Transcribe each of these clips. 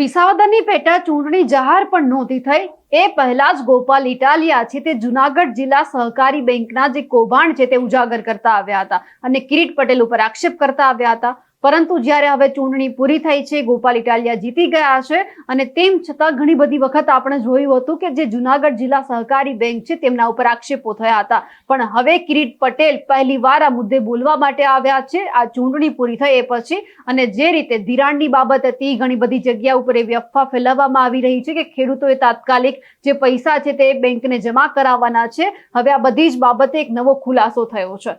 વિસાવદરની પેટા ચૂંટણી જાહેર પણ નહોતી થઈ. એ પહેલા જ ગોપાલ ઇટાલિયા છે તે જુનાગઢ જિલ્લા સહકારી બેંકના જે કૌભાંડ છે તે ઉજાગર કરતા આવ્યા હતા અને કિરીટ પટેલ ઉપર આક્ષેપ કરતા આવ્યા હતા. પરંતુ જ્યારે હવે ચૂંટણી પૂરી થઈ છે, ગોપાલ ઇટાલિયા જીતી ગયા છે અને તેમ છતાં ઘણી બધી વખત આપણે જોયું હતું કે જે જુનાગઢ જિલ્લા સહકારી બેંક છે, તેમના ઉપર આક્ષેપો થયા હતા. પણ હવે કિરીટ પટેલ પહેલી વાર આ મુદ્દે બોલવા માટે આવ્યા છે. આ ચૂંટણી પૂરી થઈ એ પછી અને જે રીતે ધિરાણની બાબત હતી, ઘણી બધી જગ્યા ઉપર એવી અફવા ફેલાવવામાં આવી રહી છે કે ખેડૂતોએ તાત્કાલિક જે પૈસા છે તે બેંકને જમા કરાવવાના છે. હવે આ બધી જ બાબતે એક નવો ખુલાસો થયો છે.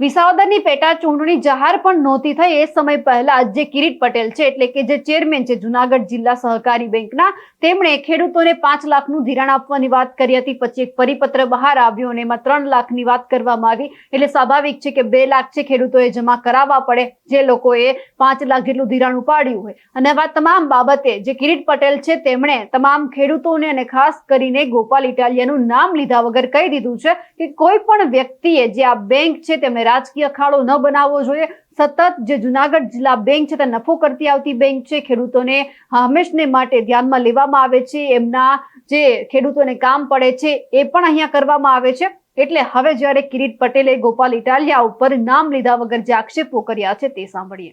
વિસાવદરની પેટા ચૂંટણી જાહેર પણ નહોતી થઈ. એ સમય પહેલા જે કિરીટ પટેલ છે, એટલે કે જે ચેરમેન છે, જુનાગઢ જિલ્લા સહકારી બેંકના, તેમણે ખેડૂતોને પાંચ લાખનું ધિરાણ આપવાની વાત કરી હતી. પછી એક પરિપત્ર બહાર આવ્યો અને એમાં ત્રણ લાખની વાત કરવામાં આવી. એટલે સ્વાભાવિક છે કે બે લાખ છે ખેડૂતોએ જમા કરાવવા પડે. જે લોકોએ પાંચ લાખ જેટલું ધિરાણ ઉપાડ્યું હોય. અને આ તમામ બાબતે જે કિરીટ પટેલ છે, તેમણે તમામ ખેડૂતોને અને ખાસ કરીને ગોપાલ ઇટાલિયાનું નામ લીધા વગર કહી દીધું છે કે કોઈ પણ વ્યક્તિએ જે આ બેંક છે તેમને રાજકીય અખાડો ન બનાવવો જોઈએ. સતત જે જુનાગઢ જિલ્લા બેંક છે તે નફો કરતી આવતી બેંક છે, ખેડૂતોને હંમેશને માટે ધ્યાનમાં લેવામાં આવે છે. એમના જે ખેડૂતોને કામ પડે છે એ પણ અહીંયા કરવામાં આવે છે. એટલે હવે જ્યારે કિરીટ પટેલે ગોપાલ ઇટાલિયા ઉપર નામ લીધા વગર જે આક્ષેપો કર્યા છે તે સાંભળીએ.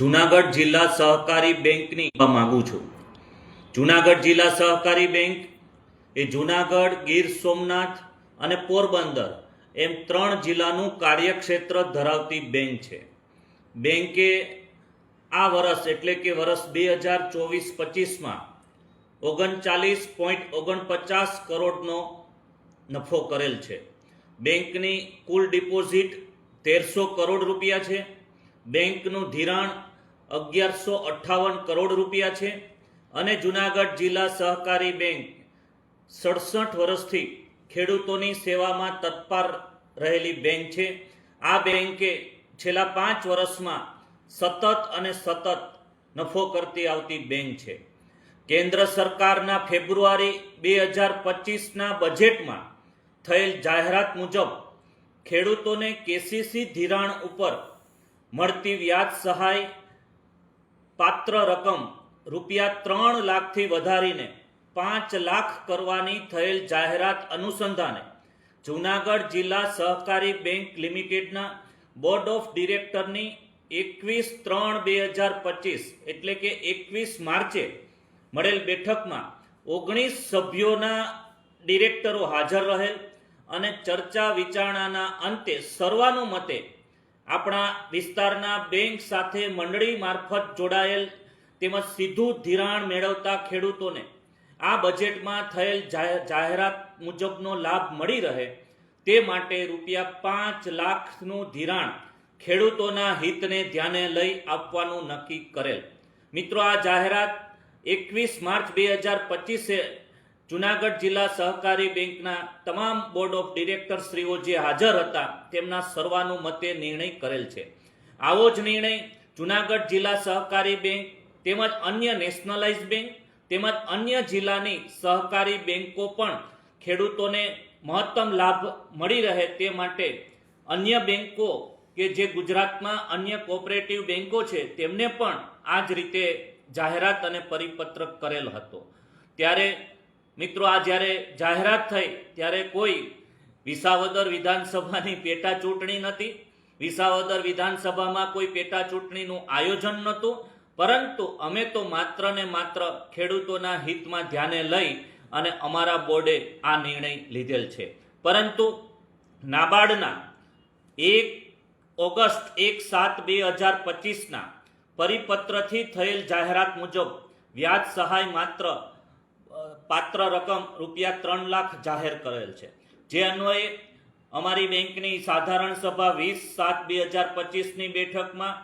જુનાગઢ જિલ્લા સહકારી બેંકની માંગુ છું. જુનાગઢ જિલ્લા સહકારી બેંક એ જુનાગઢ, ગીર સોમનાથ અને પોરબંદર એમ ત્રણ જિલ્લાનું કાર્યક્ષેત્ર ધરાવતી બેંક છે. બેંકે આ વર્ષ એટલે કે વર્ષ બે હજાર ચોવીસ પચીસમાં ઓગણચાલીસ પોઈન્ટ ઓગણપચાસ કરોડનો નફો કરેલ છે. બેંકની કુલ ડિપોઝિટ તેરસો કરોડ રૂપિયા છે. બેંકનું ધિરાણ અગિયારસો અઠ્ઠાવન કરોડ રૂપિયા છે. અને જુનાગઢ જિલ્લા સહકારી બેંક સડસઠ વર્ષથી ખેડૂતોની સેવામાં તત્પર રહેલી બેંક છે. આ બેંકે છેલ્લા પાંચ વર્ષમાં સતત અને સતત નફો કરતી આવતી બેંક છે. કેન્દ્ર સરકારના ફેબ્રુઆરી બે હજાર પચીસના બજેટમાં થયેલ જાહેરાત મુજબ ખેડૂતોને કેસીસી ધિરાણ ઉપર મળતી વ્યાજ સહાય પાત્ર રકમ રૂપિયા ત્રણ લાખથી વધારીને પાંચ લાખ કરવાની થયેલ જાહેરાત અનુસંધાને જૂનાગઢ જિલ્લા સહકારી બેંક લિમિટેડના બોર્ડ ઓફ ડિરેક્ટરની એકવીસ ત્રણ બે હજાર પચીસ એટલે કે એકવીસ માર્ચે મળેલ બેઠકમાં ઓગણીસ સભ્યોના ડિરેક્ટરો હાજર રહેલ અને ચર્ચા વિચારણાના અંતે સર્વાનુમતે આપણા વિસ્તારના બેંક સાથે મંડળી મારફત જોડાયેલ તેમજ સીધું ધિરાણ મેળવતા ખેડૂતોને આ બજેટમાં થયેલ જાહેરાત મુજબનો લાભ મળી રહે તે માટે રૂપિયા પાંચ લાખનું ધિરાણ ખેડૂતોના હિતને ધ્યાને લઈ આપવાનું નક્કી કરેલ. મિત્રો, આ જાહેરાત એકવીસ માર્ચ બે હજાર પચીસે જુનાગઢ જિલ્લા સહકારી બેંકના તમામ બોર્ડ ઓફ ડિરેક્ટર શ્રીઓ જે હાજર હતા તેમના સર્વાનુમતે નિર્ણય કરેલ છે. આવો જ નિર્ણય જુનાગઢ જિલ્લા સહકારી બેંક તેમજ અન્ય નેશનલાઇઝ બેંક તેમજ અન્ય જિલ્લાની સહકારી બેંકો પણ ખેડૂતોને મહત્તમ લાભ મળી રહે તે માટે અન્ય બેન્કો કે જે ગુજરાતમાં અન્ય કોઓપરેટિવ બેન્કો છે, તેમને પણ આ જ રીતે જાહેરાત અને પરિપત્ર કરેલ હતો. ત્યારે મિત્રો, આ જ્યારે જાહેરાત થઈ, ત્યારે કોઈ વિસાવદર વિધાનસભાની પેટા ચૂંટણી નથી વિસાવદર વિધાનસભામાં કોઈ પેટા ચૂંટણીનું આયોજન નહોતું. પરંતુ અમે તો માત્ર ને માત્ર ખેડૂતોના હિતમાં ધ્યાને લઈ અને અમારા બોર્ડે આ નિર્ણય લીધેલ છે. પરંતુ નાબાર્ડના એક ઓગસ્ટ એક સાત બે હજાર પચીસના પરિપત્રથી થયેલ જાહેરાત મુજબ વ્યાજ સહાય માત્ર પાત્ર રકમ રૂપિયા ત્રણ લાખ જાહેર કરેલ છે. જે અન્વયે અમારી બેંકની સાધારણ સભા વીસ સાત બે હજાર પચીસની બેઠકમાં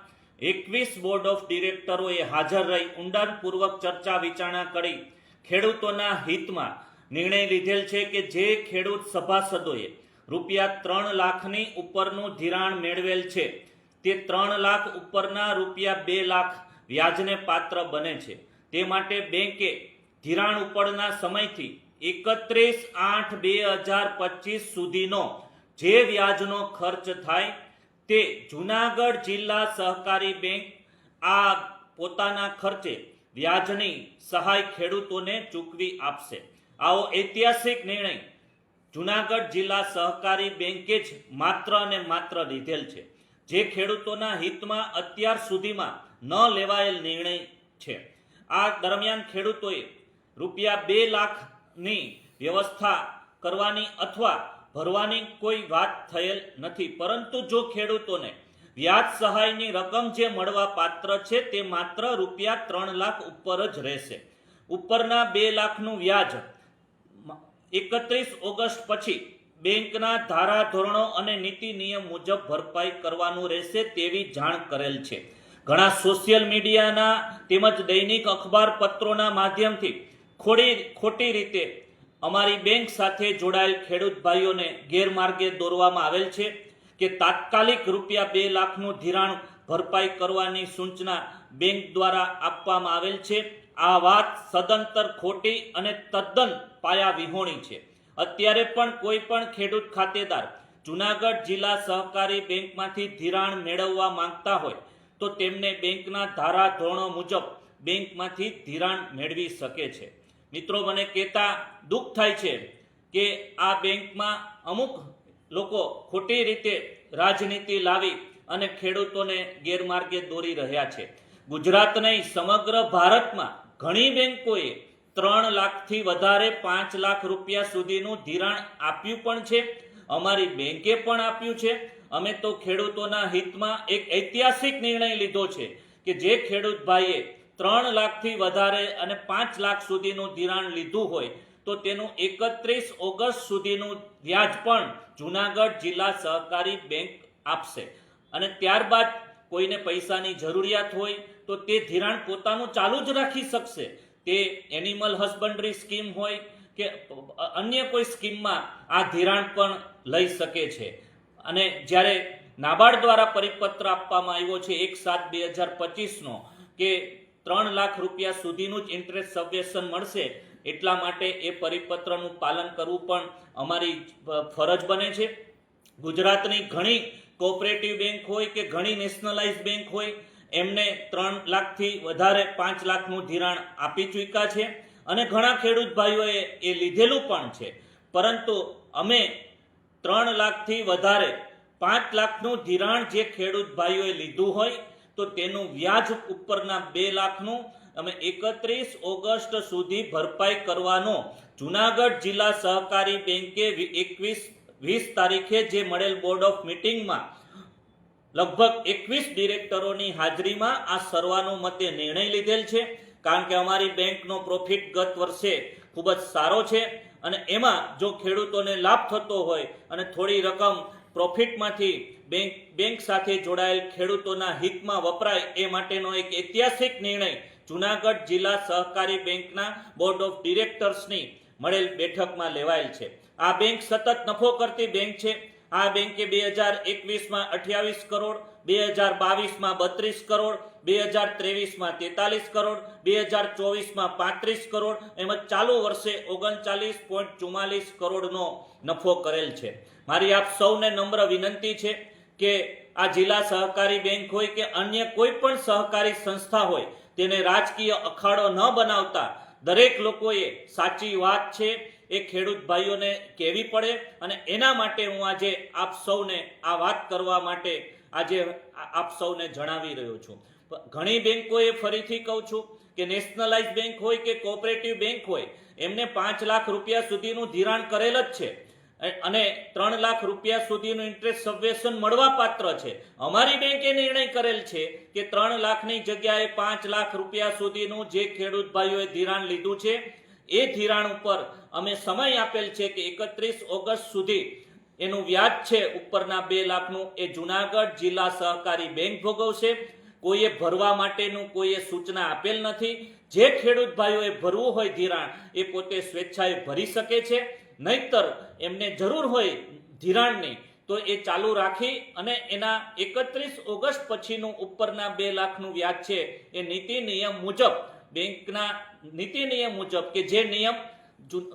એકવીસ બોર્ડ ઓફ ડિરેક્ટરોએ હાજર રહી ઊંડાણપૂર્વક ચર્ચા વિચારણા કરી. ખેડૂતોના હિતમાં નિર્ણય લીધેલ છે કે જે ખેડૂત સભાસદોએ રૂપિયા ત્રણ લાખની ઉપરનું ધિરાણ મેળવેલ છે, તે ત્રણ લાખ ઉપરના રૂપિયા બે લાખ વ્યાજને પાત્ર બને છે. તે માટે બેંકે ધિરાણ ઉપરના સમયથી એકત્રીસ આઠ બે હજાર પચીસ સુધીનો જે વ્યાજનો ખર્ચ થાય તે જુનાગઢ જિલ્લા સહકારી બેંક આ પોતાના ખર્ચે વ્યાજની સહાય ખેડૂતોને ચૂકવી આપશે. આવો ઐતિહાસિક નિર્ણય જુનાગઢ જિલ્લા સહકારી બેંકે જ માત્ર અને માત્ર લીધેલ છે, જે ખેડૂતોના હિતમાં અત્યાર સુધીમાં ન લેવાયેલ નિર્ણય છે. આ દરમિયાન ખેડૂતોએ રૂપિયા બે લાખની વ્યવસ્થા કરવાની અથવા ભરવાની કોઈ વાત થયેલ નથી. પરંતુ જો ખેડૂતોને વ્યાજ સહાયની રકમ જે મળવા પાત્ર છે, તે માત્ર રૂપિયા ત્રણ લાખ ઉપર જ રહેશે. ઉપરના બે લાખનું વ્યાજ એકત્રીસ ઓગસ્ટ પછી બેંકના ધારા ધોરણો અને નીતિ નિયમ મુજબ ભરપાઈ કરવાનું રહેશે તેવી જાણ કરેલ છે. ઘણા સોશિયલ મીડિયાના તેમજ દૈનિક અખબાર પત્રોના માધ્યમથી ખોડી ખોટી રીતે અમારી બેંક સાથે જોડાયેલ ખેડૂત ભાઈઓને ગેરમાર્ગે દોરવામાં આવેલ છે કે તાત્કાલિક રૂપિયા બે લાખનું ધિરાણ ભરપાઈ કરવાની સૂચના બેંક દ્વારા આપવામાં આવેલ છે. આ વાત સદંતર ખોટી અને તદ્દન પાયા વિહોણી છે. અત્યારે પણ કોઈ પણ ખેડૂત ખાતેદાર જુનાગઢ જિલ્લા સહકારી બેંકમાંથી ધિરાણ મેળવવા માંગતા હોય તો તેમને બેંકના ધારા ધોરણો મુજબ બેંકમાંથી ધિરાણ મેળવી શકે છે. મિત્રો મને કહેતા દુઃખ થાય છે કે આ બેંકમાં અમુક લોકો ખોટી રીતે રાજનીતિ લાવી અને ખેડૂતોને ગેરમાર્ગે દોરી રહ્યા છે. ગુજરાત નહીં, સમગ્ર ભારતમાં ઘણી બેંકોએ ત્રણ લાખથી વધારે પાંચ લાખ રૂપિયા સુધીનું ધિરાણ આપ્યું પણ છે. અમારી બેંકે પણ આપ્યું છે. અમે તો ખેડૂતોના હિતમાં એક ઐતિહાસિક નિર્ણય લીધો છે કે જે ખેડૂત ભાઈએ ત્રણ લાખથી વધારે અને પાંચ લાખ સુધીનું ધિરાણ લીધું હોય તો તેનું એકત્રીસ ઓગસ્ટ સુધીનું વ્યાજ પણ જુનાગઢ જિલ્લા સહકારી બેંક આપશે. અને ત્યારબાદ કોઈને પૈસાની જરૂરિયાત હોય તો તે ધિરાણ પોતાનું ચાલુ જ રાખી શકશે. તે એનિમલ હસબન્ડરી સ્કીમ હોય કે અન્ય કોઈ સ્કીમમાં આ ધિરાણ પણ લઈ શકે છે. અને જ્યારે નાબાર્ડ દ્વારા પરિપત્ર આપવામાં આવ્યો છે એક સાત બે હજાર પચીસનો કે ત્રણ લાખ રૂપિયા સુધીનું જ ઇન્ટરેસ્ટ સબવેશન મળશે. એટલા માટે એ પરિપત્રનું પાલન કરવું પણ અમારી ફરજ બને છે. ગુજરાતની ઘણી કોઓપરેટિવ બેંક હોય કે ઘણી નેશનલાઇઝ બેંક હોય, એમને ત્રણ લાખથી વધારે પાંચ લાખનું ધિરાણ આપી ચૂક્યા છે. અને ઘણા ખેડૂત ભાઈઓએ એ લીધેલું પણ છે. પરંતુ અમે ત્રણ લાખથી વધારે પાંચ લાખનું ધિરાણ જે ખેડૂત ભાઈઓએ લીધું હોય તો તેનું વ્યાજ ઉપરના બે લાખનું અમે એકત્રીસ ઓગસ્ટ સુધી ભરપાઈ કરવાનો. જુનાગઢ જિલ્લા સહકારી બેંકે એકવીસ, વીસ તારીખે જે મળેલ બોર્ડ ઓફ મિટિંગમાં લગભગ એકવીસ ડિરેક્ટરોની હાજરીમાં આ સર્વાનુમતે નિર્ણય લીધેલ છે. કારણ કે અમારી બેંકનો પ્રોફિટ ગત વર્ષે ખૂબ જ સારો છે અને એમાં જો ખેડૂતોને લાભ થતો હોય અને થોડી રકમ પ્રોફિટમાંથી બેંક બેંક સાથે જોડાયેલ ખેડૂતોના હિતમાં વપરાય એ માટેનો એક ઐતિહાસિક નિર્ણય જુનાગઢ જિલ્લા સહકારી બેંકના બોર્ડ ઓફ ડિરેક્ટર્સની મળેલ બેઠકમાં લેવાયેલ છે. આ બેંક સતત નફો કરતી બેંક છે. આ બેંકે બે હજાર એકવીસમાં અઠ્યાવીસ કરોડ, બે હજાર બાવીસમાં બત્રીસ કરોડ, બે હજાર ત્રેવીસમાં તેતાલીસ કરોડ, બે હજાર ચોવીસમાં પાંત્રીસ કરોડ એમજ ચાલુ વર્ષે ઓગણચાલીસ પોઈન્ટ ચુમ્માલીસ કરોડનો નફો કરેલ છે. મારી આપ સૌને નમ્ર વિનંતી છે કે આ જિલ્લા સહકારી બેંક હોય કે અન્ય કોઈ પણ સહકારી સંસ્થા હોય, તેને રાજકીય અખાડો ન બનાવતા દરેક લોકોએ સાચી વાત છે એ ખેડૂત ભાઈઓને કહેવી પડે અને એના માટે હું આજે આપ સૌને આ વાત કરવા માટે આજે આપ સૌને જણાવી રહ્યો છું. ઘણી બેંકોએ ફરીથી કહું છું કે નેશનલાઇઝ બેંક હોય કે કોઓપરેટિવ બેંક હોય, એમને પાંચ લાખ રૂપિયા સુધીનું ધિરાણ કરેલ જ છે. અને ત્રણ લાખ રૂપિયા સુધીનું ઇન્ટરેસ્ટ સબવેશન મળવા પાત્ર છે. અમારી બેંકે નિર્ણય કરેલ છે કે ત્રણ લાખની જગ્યાએ પાંચ લાખ રૂપિયા સુધીનું જે ખેડૂત ભાઈઓએ ધિરાણ લીધું છે એ ધિરાણ ઉપર અમે સમય આપેલ છે કે એકત્રીસ ઓગસ્ટ સુધી એનું વ્યાજ છે ઉપરના બે લાખનું. એ જુનાગઢ જિલ્લા સહકારી બેંક ભોગવશે. કોઈએ ભરવા માટેનું કોઈએ સૂચના આપેલ નથી. જે ખેડૂત ભાઈઓએ ભરવું હોય ધિરાણ, એ પોતે સ્વેચ્છાએ ભરી શકે છે. નહીતર એમને જરૂર હોય ધિરાણની, તો એ ચાલુ રાખી અને એના એકત્રીસ ઓગસ્ટ પછીનું ઉપરના બે લાખનું વ્યાજ છે. એ નીતિ નિયમ મુજબ બેંકના નીતિ નિયમ મુજબ કે જે નિયમ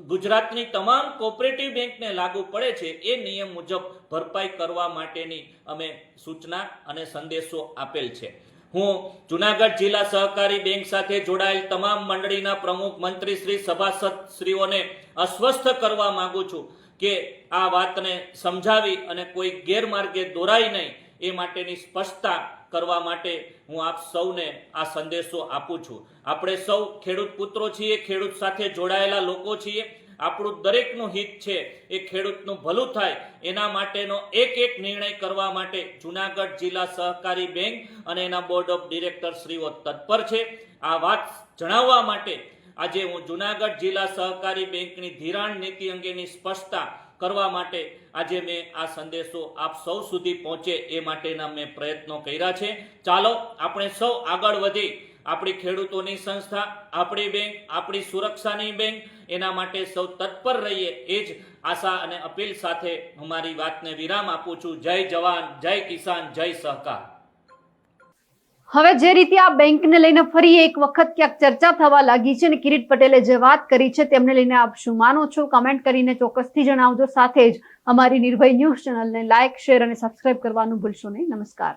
ગુજરાતની તમામ કોઓપરેટિવ બેંકને લાગુ પડે છે, એ નિયમ મુજબ ભરપાઈ કરવા માટેની અમે સૂચના અને સંદેશો આપેલ છે. હું જુનાગઢ જિલ્લા સહકારી બેંક સાથે જોડાયેલ તમામ મંડળીના પ્રમુખ મંત્રી શ્રી સભાસદ શ્રીઓને અસ્વસ્થ કરવા માંગુ છું કે આ વાતને સમજાવી અને કોઈ ગેરમાર્ગે દોરાય નહીં. એ માટેની સ્પષ્ટતા કરવા માટે હું આપ સૌને આ સંદેશો આપું છું. આપણે સૌ ખેડૂત પુત્રો છીએ, ખેડૂત સાથે જોડાયેલા લોકો છીએ. આપણું દરેકનું હિત છે, એ ખેડૂતનું ભલું થાય, એના માટેનો એક એક નિર્ણય કરવા માટે જુનાગઢ જિલ્લા સહકારી બેંક અને એના બોર્ડ ઓફ ડિરેક્ટર શ્રીઓ તત્પર છે. આ વાત જણાવવા માટે આજે હું જુનાગઢ જિલ્લા સહકારી બેંકની ધિરાણ નીતિ અંગેની સ્પષ્ટતા કરવા માટે આજે મેં આ સંદેશો આપ સૌ સુધી પહોંચે એ માટેના મેં પ્રયત્નો કર્યા છે. ચાલો આપણે સૌ આગળ વધી આપણી ખેડૂતોની સંસ્થા, આપણી બેંક, આપણી સુરક્ષાની બેંક, એના માટે સૌ તત્પર રહીએ એ જ આશા અને અપીલ સાથે હું મારી વાતને વિરામ આપું છું. જય જવાન, જય કિસાન, જય સહકાર. હવે જે રીતે આ બેંકને લઈને ફરી એક વખત ક્યાંક ચર્ચા થવા લાગી છે અને કિરીટ પટેલે જે વાત કરી છે તેમને લઈને આપ શું માનો છો? કમેન્ટ કરીને ચોક્કસથી જણાવજો. સાથે જ અમારી નિર્ભય ન્યૂઝ ચેનલને લાઇક શેર અને સબસ્ક્રાઇબ કરવાનું ભૂલશો નહીં. નમસ્કાર.